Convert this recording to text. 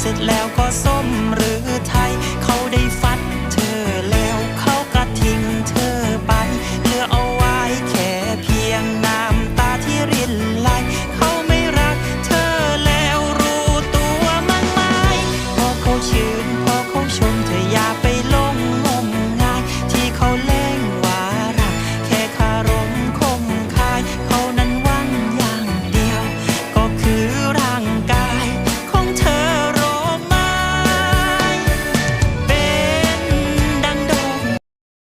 เสร็จแล้วก็ส้มหรือไทย เขาได้ฟัดเธอแล้วเขาก็ทิ้งเธอไปเหลือเอาไว้แค่เพียงน้ำตาที่รินไหลเขาไม่รักเธอแล้วรู้ตัวมั้งไหมพอเขาชื่นพอเขาชมเธออย่าไป